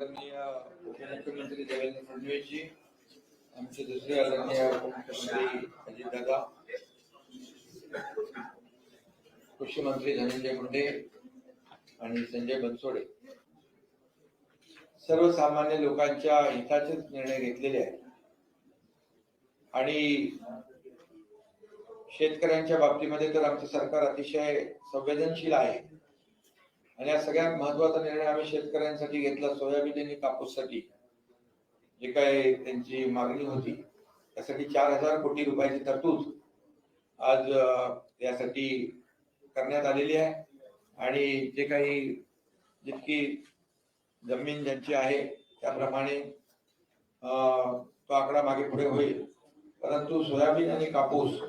आदरणीय उपमुख्यमंत्री देवेंद्र फडणवीसजी आमचे दुसरे आदरणीय उपमुख्यमंत्री अजितदादा कृषी मंत्री धनंजय मुंडे आणि संजय बनसोडे. सर्वसामान्य लोकांच्या हिताचेच निर्णय घेतलेले आहेत. आणि शेतकऱ्यांच्या बाबतीमध्ये तर आमचं सरकार अतिशय संवेदनशील आहे. आणि हा सगळ्यात महत्त्वाचा निर्णय आम्ही शेतकऱ्यांसाठी घेतला सोयाबीन आणि कापूससाठी. जे काय त्यांची मागणी होती त्यासाठी चार हजार कोटी रुपयाची तरतूद आज यासाठी करण्यात आलेली आहे. आणि जे काही जितकी जमीन ज्यांची आहे त्याप्रमाणे तो आकडा मागे पुढे होईल. परंतु सोयाबीन आणि कापूस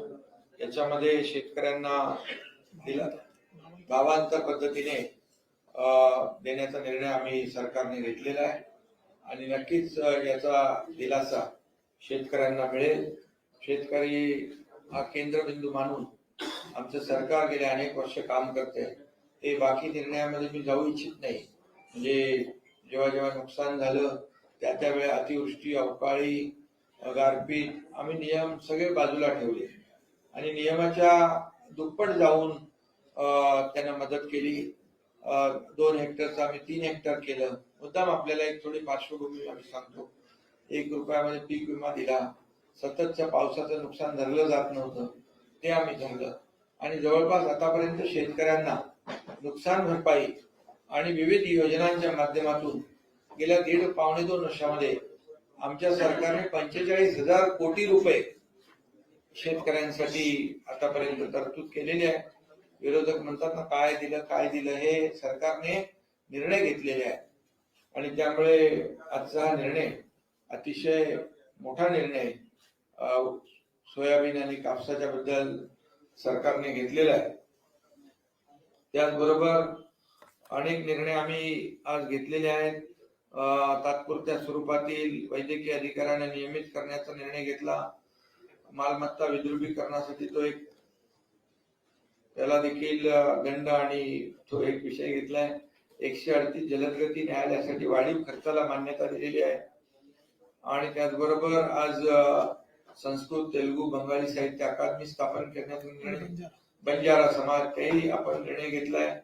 याच्यामध्ये शेतकऱ्यांना दिला भावांतर पद्धतीने देण्याचा निर्णय आम्ही सरकारने घेतलेला आहे. आणि नक्कीच याचा दिलासा शेतकऱ्यांना मिळेल. शेतकरी हा केंद्रबिंदू मानून आमचं सरकार गेले अनेक वर्ष काम करते ते बाकी निर्णयामध्ये मी जाऊ इच्छित नाही. म्हणजे जेव्हा जेव्हा नुकसान झालं त्या त्यावेळी अतिवृष्टी अवकाळी गारपीट आम्ही नियम सगळे बाजूला ठेवले. आणि नियमाच्या दुप्पट जाऊन त्यांना मदत केली. दोन हेक्टरचं आम्ही तीन हेक्टर केलं. मुद्दाम आपल्याला एक थोडी पार्श्वभूमी आम्ही सांगतो. एक रुपयामध्ये पीक विमा दिला. सततच्या पावसाचं नुकसान धरलं जात नव्हतं. ते आम्ही धरलं आणि जवळपास आतापर्यंत शेतकऱ्यांना नुकसान भरपाई आणि विविध योजनांच्या माध्यमातून गेल्या दीड पावणे दोन वर्षामध्ये आमच्या सरकारने पंचेचाळीस हजार कोटी रुपये शेतकऱ्यांसाठी आतापर्यंत तरतूद केलेली आहे. विरोधक म्हणतात ना काय दिलं काय दिलं हे सरकारने निर्णय घेतलेले आहे आणि त्यामुळे आजचा हा निर्णय अतिशय मोठा निर्णय सोयाबीन आणि कापसाच्या बद्दल सरकारने घेतलेला आहे. त्याचबरोबर अनेक निर्णय आम्ही आज घेतलेले आहेत. तात्पुरत्या स्वरूपातील वैद्यकीय अधिकाऱ्यांना नियमित करण्याचा निर्णय घेतला. मालमत्ता विद्रुपीकरणासाठी तो एक त्याला देखील दंड आणि तो एक विषय घेतलाय. एकशे अडतीस जलदगती न्यायालयासाठी वाढीव खर्चाला मान्यता दिलेली आहे. आणि त्याचबरोबर आज संस्कृत तेलुगू बंगाली साहित्य अकादमी स्थापन करण्याचा निर्णय बंजारा. समाज काही आपण निर्णय घेतलाय.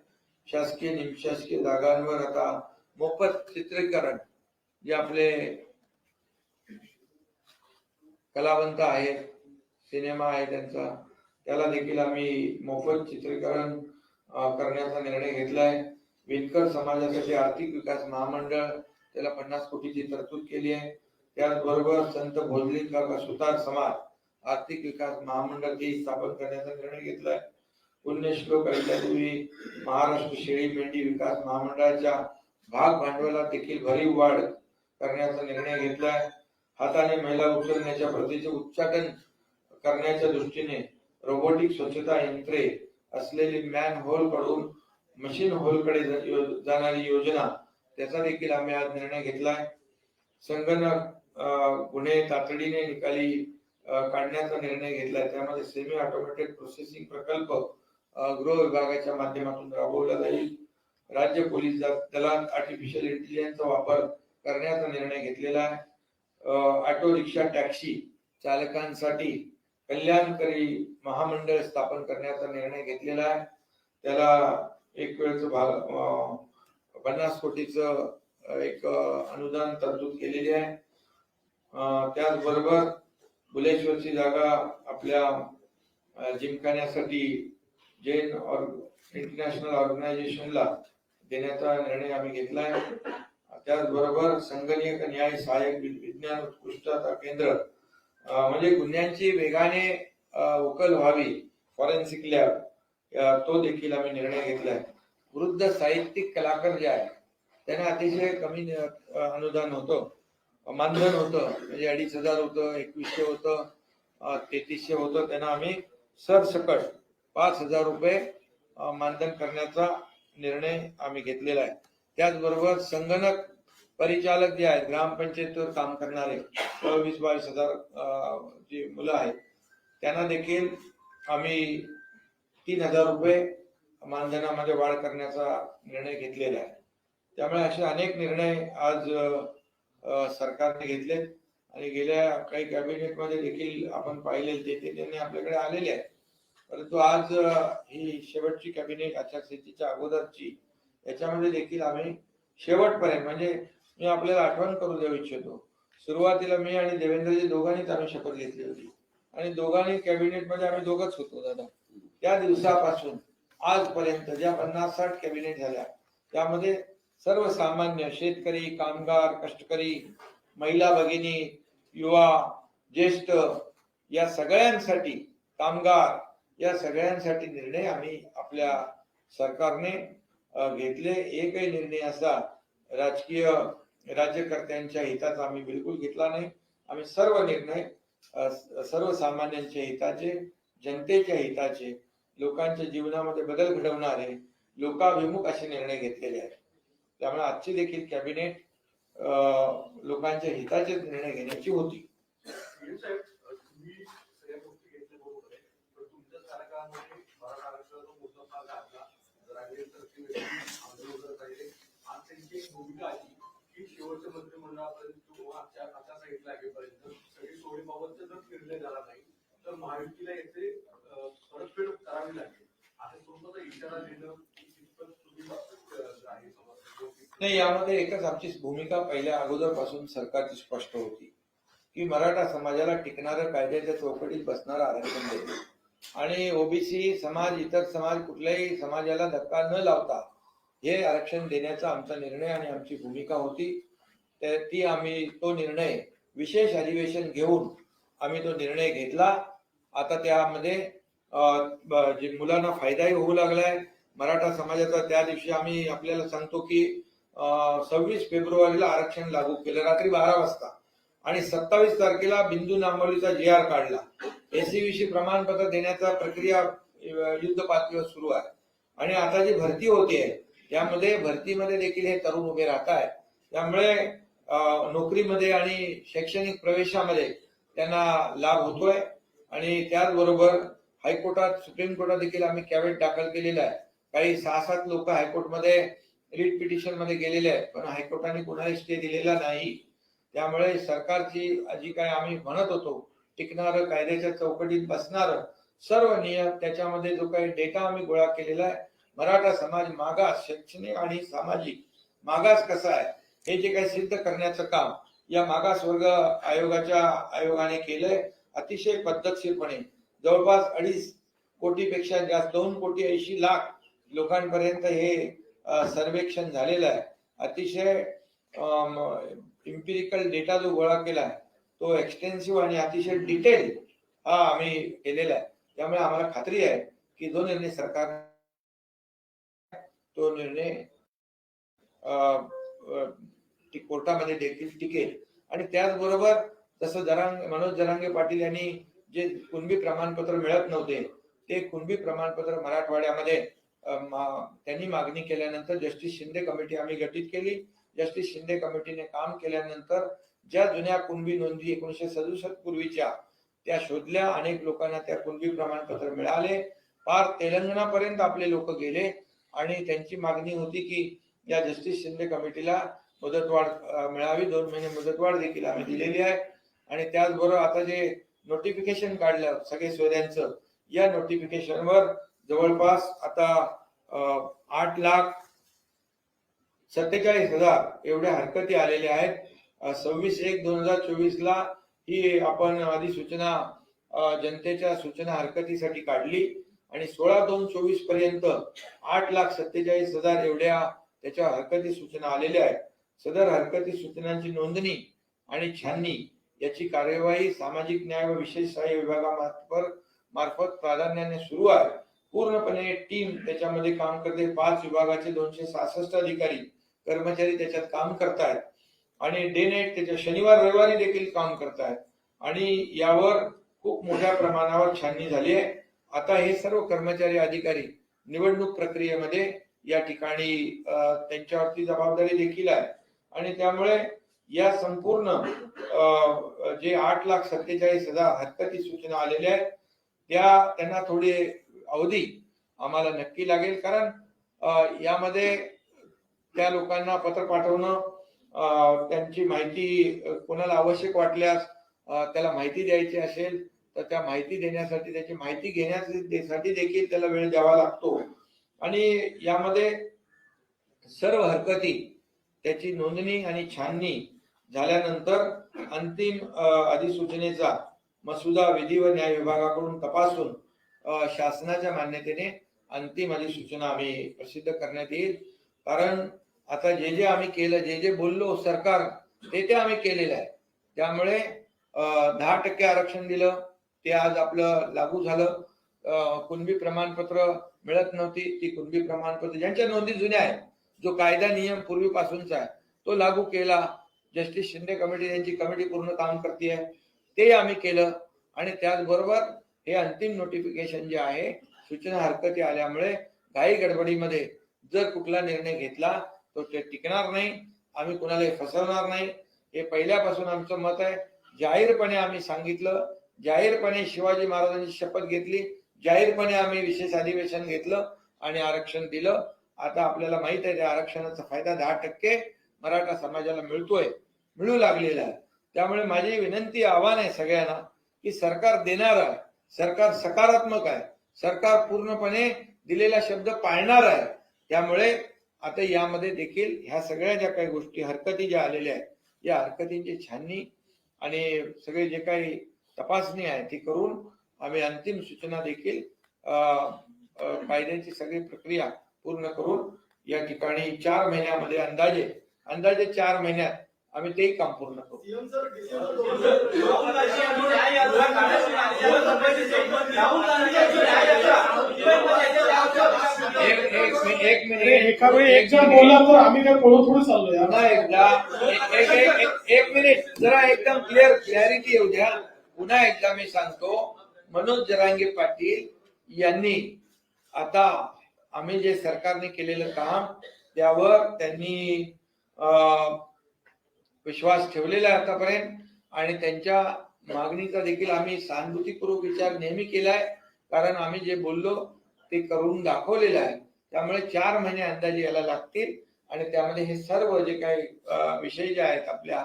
शासकीय निमशासकीय जागांवर आता मोफत चित्रीकरण जे आपले कलावंत आहेत सिनेमा आहे त्यांचा त्याला देखील आम्ही मोफत चित्रीकरण करण्याचा निर्णय घेतलाय. विणकर समाजासाठी आर्थिक विकास महामंडळ त्याला पन्नास कोटीची तरतूद केली आहे. त्याचबरोबर संत भोजलीकर सुतार समाज आर्थिक विकास महामंडळ ते स्थापन करण्याचा निर्णय घेतलाय. पुण्यश्लोक अहिल्यादेवी महाराष्ट्र शेळी मेंढी विकास महामंडळाच्या भाग भांडवलात देखील भरीव वाढ करण्याचा निर्णय घेतलाय. हाताने महिला उचलण्याच्या प्रतीचे उच्चाटन करण्याच्या दृष्टीने रोबोटिक स्वच्छता यंत्रे असलेली मॅन होलकडून मशीन होलकडे यो- जाणारी योजना त्याचा देखील आम्ही आज निर्णय घेतलाय. संगणक गुन्हे तातडीने निकाली काढण्याचा निर्णय घेतलाय. त्यामध्ये सेमी ऑटोमॅटेड प्रोसेसिंग प्रकल्प गृह विभागाच्या माध्यमातून राबवला जाईल. राज्य पोलीस दलात आर्टिफिशियल इंटेलिजन्सचा वापर करण्याचा निर्णय घेतलेला आहे. ऑटो रिक्षा टॅक्सी चालकांसाठी कल्याणकारी महामंडळ स्थापन करण्याचा निर्णय घेतलेला आहे. त्याला एक वेळच भाग पन्नास कोटीच एक अनुदान तरतूद केलेली आहे. त्याचबरोबर बुलेश्वरची जागा आपल्या जिंकण्यासाठी जैन और इंटरनॅशनल ऑर्गनायझेशनला देण्याचा निर्णय आम्ही घेतला आहे. त्याचबरोबर संगणक न्याय सहाय्यक वि- विज्ञान उत्कृष्टता केंद्र म्हणजे गुन्ह्यांची वेगाने उकल व्हावी फॉरेन्सिक लॅब तो देखील आम्ही निर्णय घेतलाय वृद्ध साहित्यिक कलाकार जे आहे त्यांना अतिशय कमी अनुदान होतं मानधन होतं म्हणजे अडीच हजार होतं एकवीसशे होतं तेहतीसशे होतं त्यांना आम्ही सरसकट पाच हजार रुपये मानधन करण्याचा निर्णय आम्ही घेतलेला आहे. त्याचबरोबर संगणक परिचालक जे आहेत ग्रामपंचायतीवर काम करणारे वीस बावीस हजार जी मुलं आहेत त्यांना देखील आम्ही तीन हजार रुपये मानधनामध्ये वाढ करण्याचा निर्णय घेतलेला आहे. त्यामुळे असे अनेक निर्णय आज सरकारने घेतले आणि गेल्या काही कॅबिनेटमध्ये देखील आपण पाहिले ते ते निर्णय आपल्याकडे आलेले आहेत. परंतु आज ही शेवटची कॅबिनेट आचारसंहितेच्या अगोदरची याच्यामध्ये देखील आम्ही शेवटपर्यंत म्हणजे मी आपल्याला आठवण करू देऊ इच्छितो. सुरुवातीला मी आणि देवेंद्रजी दोघांनीच आम्ही शपथ घेतली होती. आणि दोघांनी कॅबिनेटमध्ये आम्ही दोघच होतो दादा. त्या दिवसापासून आजपर्यंत ज्या पन्नास साठ कॅबिनेट झाल्या त्यामध्ये सर्वसामान्य शेतकरी कामगार कष्टकरी महिला भगिनी युवा ज्येष्ठ या सगळ्यांसाठी कामगार या सगळ्यांसाठी निर्णय आम्ही आपल्या सरकारने घेतले. एकही निर्णय असा राजकीय राज्यकर्त्यांच्या हिताचा आम्ही बिलकुल घेतला नाही. आम्ही सर्व निर्णय सर्वसामान्यांच्या हिताचे जनतेच्या हिताचे लोकांच्या जीवनामध्ये बदल घडवणारे लोकाभिमुख असे निर्णय घेतलेले आहेत. त्यामुळे आजची देखील कॅबिनेट लोकांच्या हिताचे निर्णय घेण्याची होती. शेवटच्या मंत्रिमंडळापर्यंत किंवा आता सांगितलं आगेपर्यंत सगळी सोडीबाबतचा जर निर्णय झाला नाही तर महायुतीला येथे परतफेड करावी लागेल. अशा स्वरूपाचा इशारा देणं नाही यामध्ये एकच आमची भूमिका पहिल्या अगोदरपासून सरकारची स्पष्ट होती की मराठा समाजाला टिकणाऱ्या कायद्याच्या चौकटीत बसणारं आरक्षण देणे. आणि ओबीसी समाज इतर समाज कुठल्याही समाजाला धक्का न लावता हे आरक्षण देण्याचा आमचा निर्णय आणि आमची भूमिका होती. ती आम्ही तो निर्णय विशेष अधिवेशन घेऊन आम्ही तो निर्णय घेतला. आता त्यामध्ये जे मुलांना फायदाही होऊ लागलाय. मराठा समाजाचा त्या दिवशी आम्ही आपल्याला सांगतो की सव्वीस फेब्रुवारीला आरक्षण लागू केलं रात्री बारा वाजता. आणि सत्तावीस तारखेला बिंदू नांबवलीचा जी आर काढला. एसीबीसी प्रमाणपत्र देण्याचा प्रक्रिया युद्ध पातळीवर सुरू आहे. आणि आता जी भरती होते त्यामध्ये भरतीमध्ये देखील हे तरुण उभे राहत आहेत त्यामुळे नोकरीमध्ये आणि शैक्षणिक प्रवेशामध्ये त्यांना लाभ होतोय. आणि त्याचबरोबर हायकोर्टात सुप्रीम कोर्टात देखील आम्ही कॅवेट दाखल केलेला आहे. काही सहा सात लोक हायकोर्टमध्ये रिट पिटिशनमध्ये गेलेले आहेत पण हायकोर्टाने कोणाला स्टे दिलेला नाही. त्यामुळे सरकारची जी काय आम्ही म्हणत होतो टिकणारं कायद्याच्या चौकटीत बसणारं सर्व नियम त्याच्यामध्ये जो काही डेटा आम्ही गोळा केलेला आहे मराठा समाज मागास शैक्षणिक आणि सामाजिक मागास कसा आहे हे जे काही सिद्ध करण्याचं काम या मागासवर्ग आयोगाच्या आयोगाने केलंय अतिशय पद्धतशीरपणे. जवळपास अडीच कोटीपेक्षा जास्त दोन कोटी ऐंशी लाख लोकांपर्यंत हे सर्वेक्षण झालेलं आहे. अतिशय इम्पिरिकल डेटा जो गोळा केला आहे तो एक्सटेन्सिव्ह आणि अतिशय डिटेल हा आम्ही केलेला आहे. त्यामुळे आम्हाला खात्री आहे की जो निर्णय सरकार तो निर्णय कोर्टामध्ये देखील टिकेल. आणि त्याचबरोबर जसं जरांग मनोज जरांगे पाटील यांनी जे कुणबी प्रमाणपत्र मिळत नव्हते ते कुणबी प्रमाणपत्र मराठवाड्यामध्ये त्यांनी मागणी केल्यानंतर जस्टिस शिंदे कमिटी आम्ही गठीत केली. जस्टिस शिंदे कमिटीने काम केल्यानंतर ज्या जुन्या कुणबी नोंदी एकोणीशे सदुसष्ट पूर्वीच्या त्या शोधल्या. अनेक लोकांना त्या कुणबी प्रमाणपत्र मिळाले. पार तेलंगणापर्यंत आपले लोक गेले. आणि त्यांची मागणी होती की या जस्टिस शिंदे कमिटीला मुदतवाढ मिळावी. दोन महिने मुदतवाढ देखील आम्ही दिलेली आहे. आणि त्याचबरोबर आता जे नोटिफिकेशन काढलं सगळे सोयऱ्यांचं या नोटिफिकेशनवर जवळपास आता आठ लाख सत्तेचाळीस हजार एवढ्या हरकती आलेल्या आहेत. सव्वीस एक दोन हजार चोवीस ला ही आपण अधिसूचना सूचना जनतेच्या सूचना हरकतीसाठी काढली. आणि सोळा दोन चोवीसपर्यंत आठ लाख सत्तेचाळीस हजार एवढ्या त्याच्या हरकती सूचना आलेल्या आहेत. सदर हरकती सूचनांची नोंदणी आणि छाननी याची कार्यवाही सामाजिक न्याय व विशेष सहाय्य विभागामार्फत मार्फत प्राधान्याने सुरू आहे. पूर्णपणे टीम त्याच्यामध्ये काम करते. पाच विभागाचे दोनशे सहासष्ट अधिकारी कर्मचारी त्याच्यात काम करतायत. आणि डे नाईट त्याच्या शनिवार रविवारी देखील काम करतायत. आणि यावर खूप मोठ्या प्रमाणावर छाननी झाली आहे. आता हे सर्व कर्मचारी अधिकारी निवडणूक प्रक्रियेमध्ये या ठिकाणी त्यांच्यावरती जबाबदारी देखील आहे. आणि त्यामुळे या संपूर्ण जे आठ लाख सत्तेचाळीस हजार हरकती सूचना आलेल्या आहेत त्या त्यांना थोडी अवधी आम्हाला नक्की लागेल. कारण यामध्ये त्या लोकांना पत्र पाठवणं त्यांची माहिती कोणाला आवश्यक वाटल्यास त्याला माहिती द्यायची असेल तर त्या माहिती देण्यासाठी त्याची माहिती घेण्यासाठी देखील त्याला वेळ द्यावा लागतो. आणि यामध्ये सर्व हरकती त्याची नोंदणी आणि छाननी झाल्यानंतर अंतिम अधिसूचनेचा मसुदा विधी व न्याय विभागाकडून तपासून शासनाच्या मान्यतेने अंतिम अधिसूचना आम्ही प्रसिद्ध करण्यात येईल. कारण आता जे जे आम्ही केलं जे जे बोललो सरकार ते ते आम्ही केलेलं आहे. त्यामुळे दहा टक्के आरक्षण दिलं ते आज आपलं लागू झालं. कुणबी प्रमाणपत्र मिळत नव्हती ती कुणबी प्रमाणपत्र ज्यांच्या नोंदी जुन्या आहेत जो कायदा नियम पूर्वीपासूनचा आहे तो लागू केला. जस्टिस शिंदे कमिटी यांची कमिटी पूर्ण काम करते ते आम्ही केलं आणि त्याचबरोबर हे अंतिम नोटिफिकेशन जे आहे सूचना हरकती आल्यामुळे घाई गडबडीमध्ये जर कुठला निर्णय घेतला तो ते टिकणार नाही. आम्ही कुणालाही फसवणार नाही. हे पहिल्यापासून आमचं मत आहे. जाहीरपणे आम्ही सांगितलं. जाहीरपणे शिवाजी महाराजांची शपथ घेतली. जाहीरपणे आम्ही विशेष अधिवेशन घेतलं आणि आरक्षण दिलं. आता आपल्याला माहीत आहे त्या आरक्षणाचा फायदा दहा टक्के मराठा समाजाला मिळतोय मिळू लागलेला आहे. त्यामुळे माझी विनंती आव्हान आहे सगळ्यांना की सरकार देणार आहे सरकार सकारात्मक आहे सरकार पूर्णपणे दिलेला शब्द पाळणार आहे. त्यामुळे आता यामध्ये देखील ह्या सगळ्या ज्या काही गोष्टी हरकती ज्या आलेल्या आहेत या हरकतींची छाननी आणि सगळे जे काही तपासणी आहे ती करून आम्ही अंतिम सूचना देखील कायद्याची सगळी प्रक्रिया पूर्ण करून या ठिकाणी चार महिन्यामध्ये अंदाजे अंदाजे चार महिन्यात आम्ही तेही काम पूर्ण करू. एक एक मि- एक अरे, मिनिट. एका वेळी एक जण बोलला तर आम्ही काय थोडी चाललोय एक मिनिट. जरा एकदम क्लिअर क्लॅरिटी येऊ द्या. पुन्हा एकदा मी सांगतो. मनोज जरांगे पाटील यांनी आता आम्ही जे सरकारने केलेलं काम त्यावर त्यांनी विश्वास ठेवलेला आहे आतापर्यंत आणि त्यांच्या मागणीचा देखील आम्ही सहानुभूतीपूर्वक विचार नेहमी केलाय. कारण आम्ही जे बोललो ते करून दाखवलेलं आहे. त्यामुळे चार महिने अंदाजे याला लागतील आणि त्यामध्ये हे सर्व जे काही विषय जे आहेत आपल्या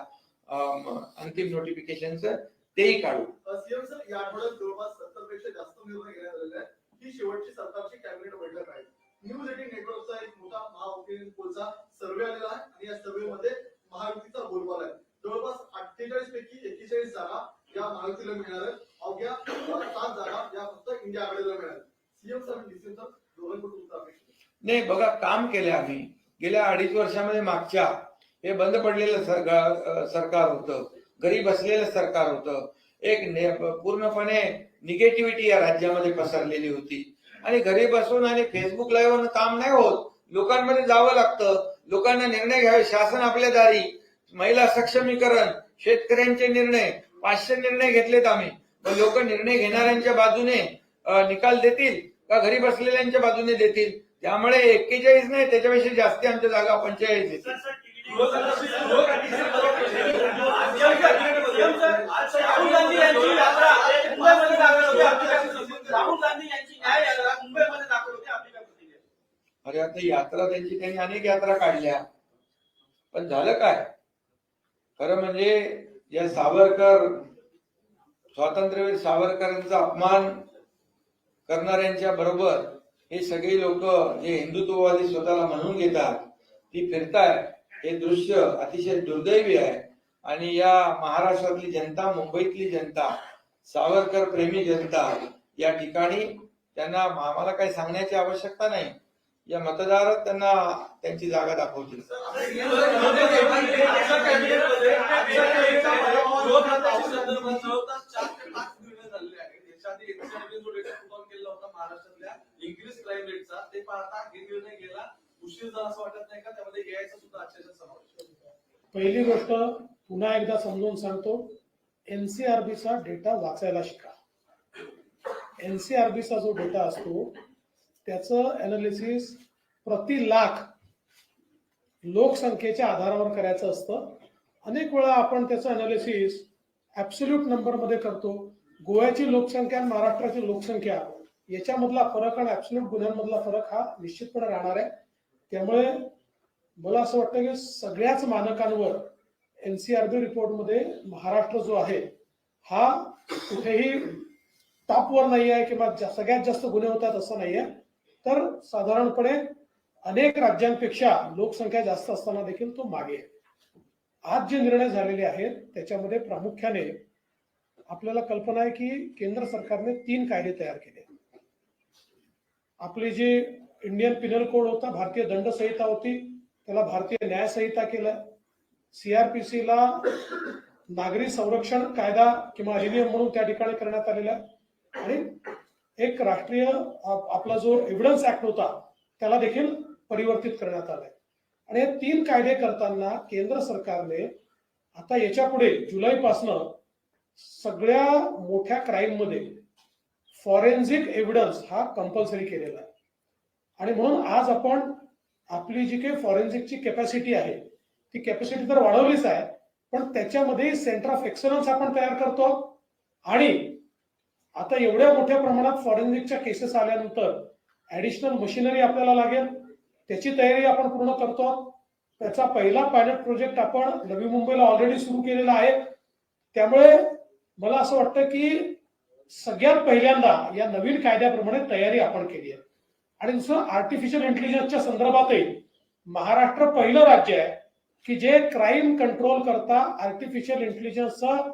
अंतिम नोटिफिकेशन तेही काढू. सीएम सर या आठवड्यात जवळपास सत्तरपेक्षा जास्त निर्णय घेण्यात आलेले आहेत. ही शेवटची सरकारची कॅबिनेट बैठक आहे न्यूज एटीन नेटवर्कचा एक मोठा महाओपिनियन पोलचा सर्वे आलेला आहे आणि या सर्वेमध्ये महायुतीचा बोलबाला आहे. जवळपास अठ्ठेचाळीस पैकी एक्केचाळीस जागा या महायुतीला मिळणार आहेत. अवघ्या सात जागा या फक्त इंडिया आघाडीला मिळणार सीएम सर डिसिजन सर दोघांकडून नाही बघा काम केले आम्ही. गेल्या अडीच वर्षामध्ये मागच्या हे बंद पडलेलं सरकार सरकार होतं. घरी बसलेलं सरकार होतं. एक ने- पूर्णपणे निगेटिव्हिटी या राज्यामध्ये पसरलेली होती. आणि घरी बसून आणि फेसबुक लाईव्ह काम नाही होत लोकांमध्ये जावं लागतं. लोकांना निर्णय घ्यावे शासन आपल्या दारी. महिला सक्षमीकरण शेतकऱ्यांचे निर्णय. पाचशे निर्णय घेतलेत आम्ही. पण लोक निर्णय घेणाऱ्यांच्या बाजूने निकाल देतील का घरी बसलेल्यांच्या बाजूने देतील? त्यामुळे एक्केचाळीस नाही त्याच्यापेक्षा जास्ती आमच्या जागा पंचेचाळीस येतील राहुल गांधी यांची मुंबईमध्ये दाखल यात्रा आपली काय प्रतिक्रिया? अरे आता यात्रा त्यांची त्यांनी अनेक यात्रा काढल्या. पण झालं काय? खरं म्हणजे या सावरकर स्वातंत्र्यवीर सावरकरांचा अपमान करणाऱ्यांच्या बरोबर हे सगळे लोक जे हिंदुत्ववादी स्वतःला म्हणून घेतात ती फिरताय. हे दृश्य अतिशय दुर्दैवी आहे. आणि या महाराष्ट्रातली जनता मुंबईतली जनता सावरकर प्रेमी जनता या ठिकाणी त्यांना आम्हाला काही सांगण्याची आवश्यकता नाही. या मतदारात त्यांना त्यांची जागा दाखवतील. केला होता महाराष्ट्रातल्या ते गेला उशीर असं वाटत नाही का त्यामध्ये सुद्धा समावेश पहिली गोष्ट पुन्हा एकदा समजून सांगतो एनसीआरबीचा डेटा वाचायला शिका. एनसीआरबीचा जो डेटा असतो त्याचं अनालिसिस प्रति लाख लोकसंख्येच्या आधारावर करायचं असतं. अनेक वेळा आपण त्याचं अनालिसिस ऍब्सोल्यूट नंबरमध्ये करतो. गोव्याची लोकसंख्या आणि महाराष्ट्राची लोकसंख्या याच्यामधला फरक आणि ऍब्सोल्यूट गुन्ह्यांमधला फरक हा निश्चितपणे राहणार आहे. त्यामुळे मला असं वाटतं की सगळ्याच मानकांवर एनसीआरबी रिपोर्टमध्ये महाराष्ट्र जो आहे हा कुठेही टॉपवर नाही आहे किंवा सगळ्यात जास्त गुन्हे होतात असं नाही आहे तर साधारणपणे अनेक राज्यांपेक्षा लोकसंख्या जास्त असताना देखील तो मागे आहे. आज जे निर्णय झालेले आहेत त्याच्यामध्ये प्रामुख्याने आपल्याला कल्पना आहे की केंद्र सरकारने तीन कायदे तयार केले. आपली जी इंडियन पिनल कोड होता भारतीय दंड संहिता होती त्याला भारतीय न्याय संहिता केलं सीआरपीसीला नागरी संरक्षण कायदा किंवा अधिनियम म्हणून त्या ठिकाणी करण्यात आलेला. आहे आणि एक राष्ट्रीय आपला जो एव्हिडन्स ऍक्ट होता त्याला देखील परिवर्तित करण्यात आलाय. आणि हे तीन कायदे करताना केंद्र सरकारने आता याच्यापुढे जुलैपासनं सगळ्या मोठ्या क्राईममध्ये फॉरेन्सिक एव्हिडन्स हा कंपल्सरी केलेला आहे. आणि म्हणून आज आपण आपली जी काही फॉरेन्सिकची कॅपॅसिटी आहे ती कॅपॅसिटी तर वाढवलीच आहे पण त्याच्यामध्ये सेंटर ऑफ एक्सलन्स आपण तयार करतो. आणि आता एवढ्या मोठ्या प्रमाणात फॉरेन्सिकच्या केसेस आल्यानंतर ऍडिशनल मशिनरी आपल्याला लागेल. त्याची तयारी आपण पूर्ण करतो त्याचा पहिला पायलट प्रोजेक्ट आपण नवी मुंबईला ऑलरेडी सुरू केलेला आहे. त्यामुळे मला असं वाटतं की सगळ्यात पहिल्यांदा या नवीन कायद्याप्रमाणे तयारी आपण केली आहे. आणि दुसरं आर्टिफिशियल इंटेलिजन्सच्या संदर्भातही महाराष्ट्र पहिलं राज्य आहे की जे क्राईम कंट्रोल करता आर्टिफिशियल इंटेलिजन्सचं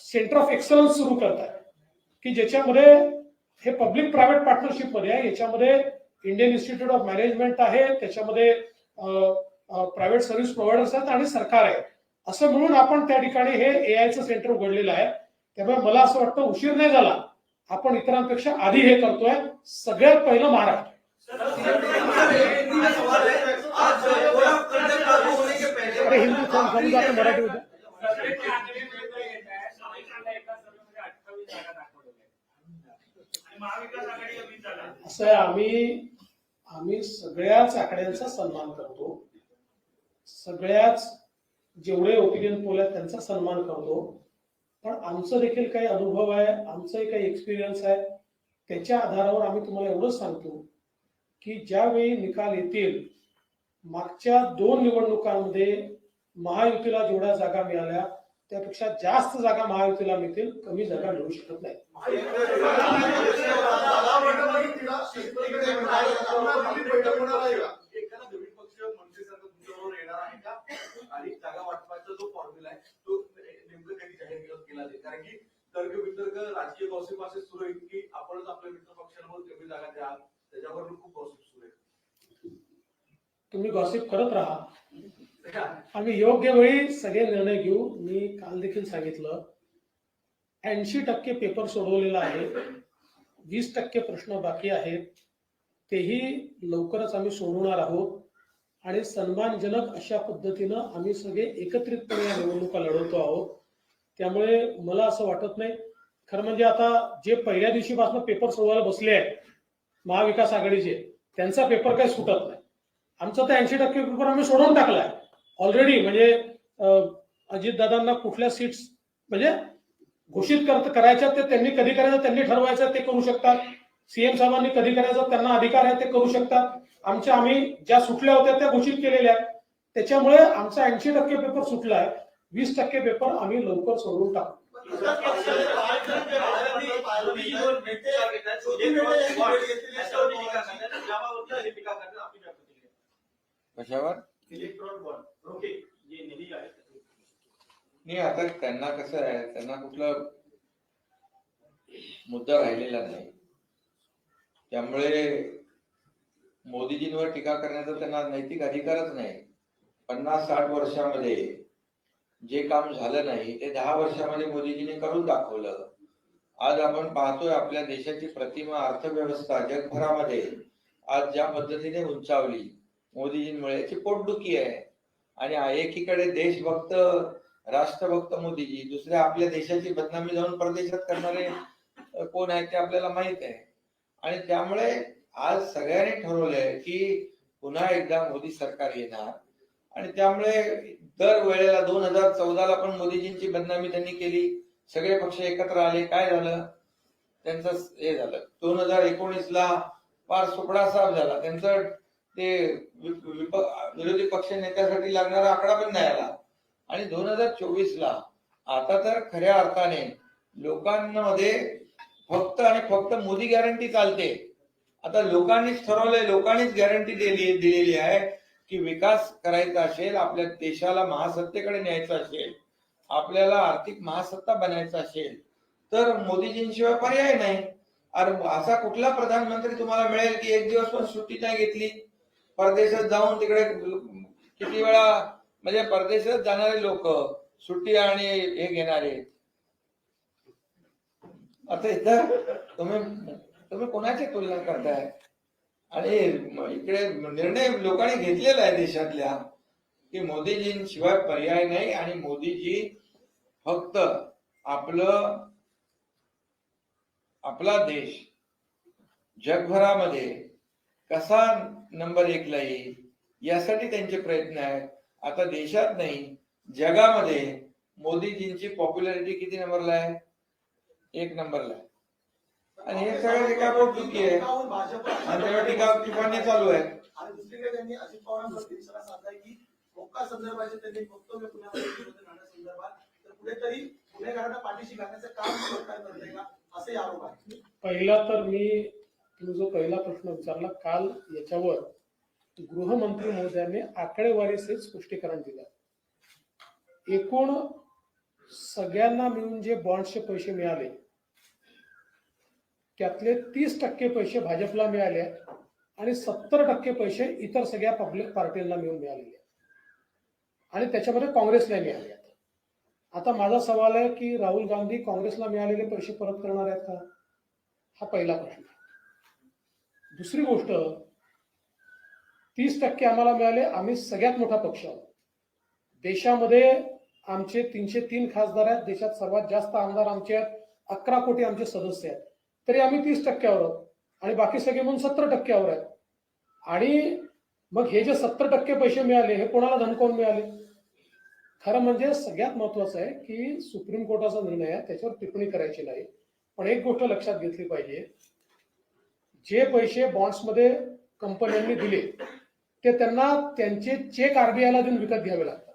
सेंटर ऑफ एक्सलन्स सुरू करत आहे. की ज्याच्यामध्ये हे पब्लिक प्रायव्हेट पार्टनरशिपमध्ये आहे याच्यामध्ये इंडियन इन्स्टिट्यूट ऑफ मॅनेजमेंट आहे त्याच्यामध्ये प्रायव्हेट सर्व्हिस प्रोव्हायडर्स आहेत आणि सरकार आहे असं म्हणून आपण त्या ठिकाणी हे एआयचं सेंटर उघडलेलं आहे त्यामुळे मला असं वाटतं उशीर नाही झाला आपण इतरांपेक्षा आधी हे करतोय सगळ्यात पहिलं महाराष्ट्र हिंदू मराठी होतं असं आहे आम्ही आम्ही सगळ्याच आकड्यांचा सन्मान करतो. सगळ्याच जेवढे ओपिनियन पोल आहेत त्यांचा सन्मान करतो. पण आमचं देखील काही अनुभव आहे आमचंही काही एक्सपिरियन्स आहे. त्याच्या आधारावर आम्ही तुम्हाला एवढंच सांगतो की ज्यावेळी निकाल येतील मागच्या दोन निवडणुकांमध्ये महायुतीला जेवढ्या जागा मिळाल्या त्यापेक्षा जास्त जागा महायुतीला मिळतील कमी जागा मिळू शकत नाही. पक्ष येणार आहे का आणि फॉर्म्युला आहे तो नेमकं केला कारण की तर्क वितर्क राजकीय गॉसिप असे सुरू आहे की आपणच आपल्या मित्र पक्षांवर कमी जागा द्या त्याच्यावर खूप गॉसिप सुरू आहे तुम्ही गॉसिप करत राहा. आम्ही योग्य वेळी सगळे निर्णय घेऊ मी काल देखील सांगितलं ऐंशी टक्के पेपर सोडवलेला आहे वीस टक्के प्रश्न बाकी आहेत तेही लवकरच आम्ही सोडवणार आहोत आणि सन्मानजनक अशा पद्धतीनं आम्ही सगळे एकत्रितपणे या निवडणुका लढवतो आहोत. त्यामुळे मला असं वाटत नाही. खरं म्हणजे आता जे पहिल्या दिवशीपासून पेपर सोडवायला बसले आहेत महाविकास आघाडीचे त्यांचा पेपर काही सुटत नाही. आमचा तर ऐंशी टक्के पेपर आम्ही सोडवून टाकलाय. ऑलरेडी म्हणजे अजित दादांना कुठल्या सीट्स म्हणजे घोषित करत करायच्या ते त्यांनी कधी करायचं त्यांनी ठरवायचं ते करू शकतात. सीएम साहेबांनी कधी करायचं त्यांना अधिकार आहे ते करू शकतात. आमच्या आम्ही ज्या सुटल्या होत्या त्या घोषित केलेल्या आहेत. त्याच्यामुळे आमचा ऐंशी टक्के पेपर सुटलाय. वीस टक्के पेपर आम्ही लवकर सोडवून टाकू. कशावर? इलेक्ट्रॉन बॉन्ड ओके जे निधी आहे नाही आता त्यांना कसं आहे त्यांना कुठला मुद्दा राहिलेला नाही. त्यामुळे मोदीजींवर टीका करण्याचा त्यांना नैतिक अधिकारच नाही. पन्नास साठ वर्षामध्ये जे काम झालं नाही ते दहा वर्षामध्ये मोदीजींनी करून दाखवलं. आज आपण पाहतोय आपल्या देशाची प्रतिमा अर्थव्यवस्था जगभरामध्ये आज ज्या पद्धतीने उंचावली मोदीजींमुळे. याची पोटदुखी आहे. आणि एकीकडे देशभक्त राष्ट्रभक्त मोदीजी दुसऱ्या आपल्या देशाची बदनामी जाऊन परदेशात करणारे कोण आहेत ते आपल्याला माहीत आहे. आणि त्यामुळे आज सगळ्यांनी ठरवलंय की पुन्हा एकदा मोदी सरकार येणार. आणि त्यामुळे दर वेळेला दोन हजार चौदाला पण मोदीजींची बदनामी त्यांनी केली. सगळे पक्ष एकत्र आले. काय झालं? त्यांचं हे झालं. दोन हजार एकोणीस ला पार सुपडा साफ झाला. त्यांचं ते विरोधी पक्ष नेत्यासाठी लागणारा आकडा पण नाही आला आणि दोन हजार चोवीस ला आता तर खऱ्या अर्थाने लोकांमध्ये फक्त आणि फक्त मोदी गॅरंटी चालते. आता लोकांनीच ठरवलंय लोकांनीच गॅरंटी दिली दिलेली आहे की विकास करायचा असेल आपल्या देशाला महासत्तेकडे न्यायचा असेल आपल्याला आर्थिक महासत्ता बनायचा असेल तर मोदीजींशिवाय पर्याय नाही. अरे असा कुठला प्रधानमंत्री तुम्हाला मिळेल की एक दिवस पण सुट्टी नाही घेतली? परदेशात जाऊन तिकडे किती वेळा म्हणजे परदेशात जाणारे लोक सुट्टी आणि हे घेणारे. आता इथं तुम्ही तुम्ही कोणाची तुलना करताय? आणि इकडे निर्णय लोकांनी घेतलेला आहे देशातल्या की मोदीजींशिवाय पर्याय नाही आणि मोदीजी फक्त आपलं आपला देश जगभरामध्ये कसा नंबर एकला येईल. यासाठी त्यांचे प्रयत्न आहेत. आता देशात नाही जगामध्ये मोदीजींची पॉप्युलॅरिटी किती नंबरला आहे? एक नंबरला आहे. आणि हे सगळं टीकापोट चुकी आहे. आणि त्यावर टीका टिप्पणी चालू आहे. आणि दुसरीकडे त्यांनी अजित पवारांवरती इशारा साधलाय की मोक्का संदर्भाचे त्यांनी वक्तव्य पुण्यामध्ये नाण्यासंदर्भात तर कुठेतरी गुन्हेगारांना पाठीशी घालण्याचं काम सरकार करतंय का? असे आरोप आहेत. पहिला तर मी तुम्ही जो पहिला प्रश्न विचारला काल याच्यावर गृहमंत्री महोदयांनी आकडेवारीचे स्पष्टीकरण दिलं. एकूण सगळ्यांना मिळून जे बॉन्डचे पैसे मिळाले त्यातले तीस टक्के पैसे भाजपला मिळाले आणि सत्तर टक्के पैसे इतर सगळ्या पब्लिक पार्टींना मिळून मिळालेले. आहेत आणि त्याच्यामध्ये काँग्रेसला मिळाले. आहेत आता माझा सवाल आहे की राहुल गांधी काँग्रेसला मिळालेले पैसे परत करणार आहेत का? हा पहिला प्रश्न. दुसरी गोष्ट तीस टक्के आम्हाला मिळाले आम्ही सगळ्यात मोठा पक्ष आहोत. देशामध्ये आमचे तीनशे तीन खासदार आहेत देशात सर्वात जास्त आमदार आमचे आहेत अकरा कोटी आमचे सदस्य आहेत. तरी आम्ही तीस टक्क्यावर आहोत आणि बाकी सगळे म्हणून सत्तर टक्क्यावर आहेत. आणि मग हे जे सत्तर टक्के पैसे मिळाले हे कोणाला धनकोन मिळाले? खरं म्हणजे सगळ्यात महत्वाचं आहे की सुप्रीम कोर्टाचा निर्णय आहे त्याच्यावर टिप्पणी करायची नाही. पण एक गोष्ट लक्षात घेतली पाहिजे जे पैसे बॉन्ड्समध्ये कंपन्यांनी दिले ते त्यांना त्यांचे चेक आरबीआयला देऊन विकत घ्यावे लागतात.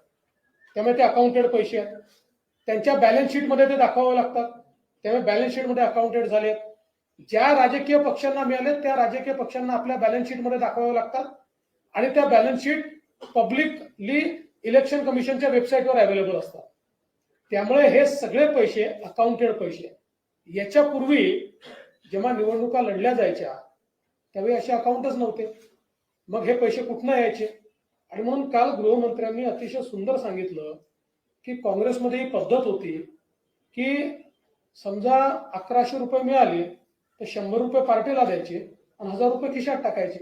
त्यामुळे ते अकाउंटेड पैसे आहेत. त्यांच्या बॅलन्स शीटमध्ये ते दाखवावे लागतात. त्यामुळे बॅलन्स शीटमध्ये अकाउंटेड झाले. ज्या राजकीय पक्षांना मिळाले त्या राजकीय पक्षांना आपल्या बॅलन्स शीटमध्ये दाखवावे लागतात. आणि त्या बॅलन्स शीट पब्लिकली इलेक्शन कमिशनच्या वेबसाईटवर अवेलेबल असतात. त्यामुळे हे सगळे पैसे अकाउंटेड पैसे याच्यापूर्वी जेव्हा निवडणुका लढल्या जायच्या त्यावेळी असे अकाउंटच नव्हते. मग हे पैसे कुठनं यायचे? आणि म्हणून काल गृहमंत्र्यांनी अतिशय सुंदर सांगितलं की काँग्रेसमध्ये ही पद्धत होती की समजा अकराशे रुपये मिळाले तर शंभर रुपये पार्टीला द्यायचे आणि हजार रुपये खिशात टाकायचे.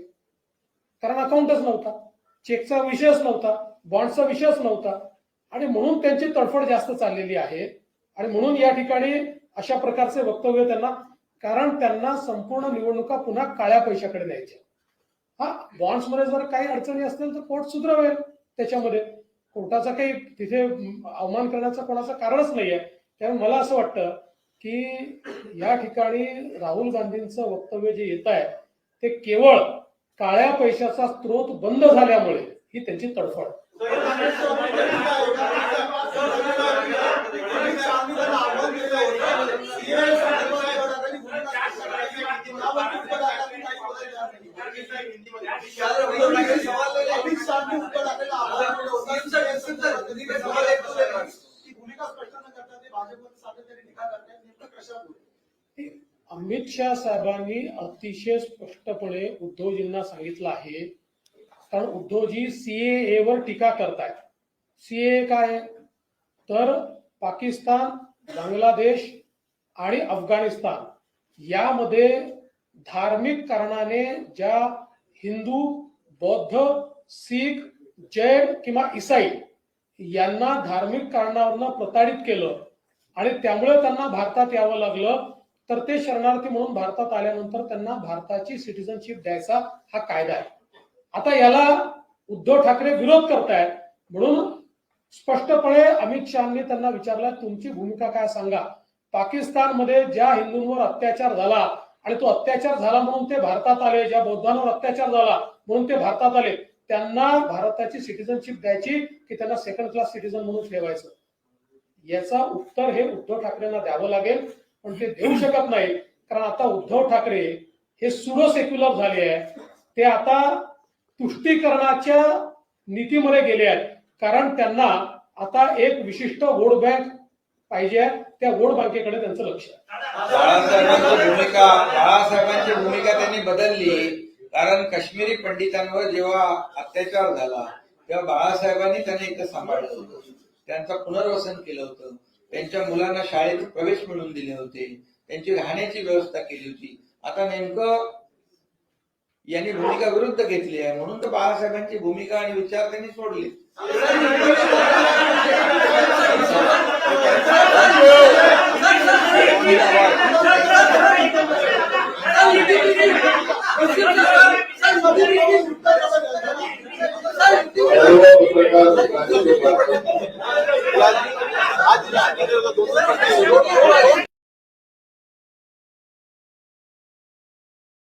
कारण अकाउंटच नव्हता. चेकचा विषयच नव्हता. बॉन्डचा विषयच नव्हता. आणि म्हणून त्यांची तडफड जास्त चाललेली आहे. आणि म्हणून या ठिकाणी अशा प्रकारचे वक्तव्य त्यांना कारण त्यांना संपूर्ण निवडणुका पुन्हा काळ्या पैशाकडे द्यायच्या हा बॉन्ड्समध्ये मध्ये जर काही अडचणी असतील तर कोर्ट सुधरवेल त्याच्यामध्ये. कोर्टाचा काही तिथे अवमान करण्याचं कोणाचं कारणच नाहीये. त्यामुळे मला असं वाटतं की या ठिकाणी राहुल गांधींचं वक्तव्य जे येत आहे ते केवळ काळ्या पैशाचा स्रोत बंद झाल्यामुळे ही त्यांची तडफड. अमित शाह साहेबांनी अतिशय स्पष्टपणे उद्धवजींना सांगितलं आहे. कारण उद्धवजी सीएए वर टीका करतायत. सीए काय तर पाकिस्तान बांगलादेश आणि अफगाणिस्तान यामध्ये धार्मिक कारणाने ज्या हिंदू बौद्ध शीख जैन किंवा इसाई यांना धार्मिक कारणावरनं प्रताडित केलं आणि त्यामुळे त्यांना भारतात यावं लागलं तर ते शरणार्थी म्हणून भारतात आल्यानंतर त्यांना भारताची सिटिझनशिप द्यायचा हा कायदा आहे. आता याला उद्धव ठाकरे विरोध करतायत. म्हणून स्पष्टपणे अमित शहानी त्यांना विचारलं तुमची भूमिका काय सांगा? पाकिस्तानमध्ये ज्या हिंदूंवर अत्याचार झाला आणि तो अत्याचार झाला म्हणून ते भारतात आले ज्या बौद्धांवर अत्याचार झाला म्हणून ते भारतात आले त्यांना भारताची सिटिझनशिप द्यायची की त्यांना सेकंड क्लास सिटिझन म्हणून ठेवायचं? याचा उत्तर हे उद्धव ठाकरेंना द्यावं लागेल पण ते देऊ शकत नाही. कारण आता उद्धव ठाकरे हे सुडो सेक्युलर झाले आहे ते आता तुष्टीकरणाच्या नीतीमध्ये गेले आहेत. कारण त्यांना आता एक विशिष्ट वोट बँक पाहिजे त्या वोट बँकेकडे त्यांचं लक्ष. बाळासाहेबांची भूमिका बाळासाहेबांची भूमिका त्यांनी बदलली. कारण काश्मीरी पंडितांवर जेव्हा अत्याचार झाला तेव्हा बाळासाहेबांनी त्यांना इथं सांभाळलं होतं. त्यांचं पुनर्वसन केलं होतं. त्यांच्या मुलांना शाळेत प्रवेश मिळवून दिले होते. त्यांची राहण्याची व्यवस्था केली होती. आता नेमकं यांनी भूमिका विरुद्ध घेतली आहे म्हणून तर बाळासाहेबांची भूमिका आणि विचार त्यांनी सोडले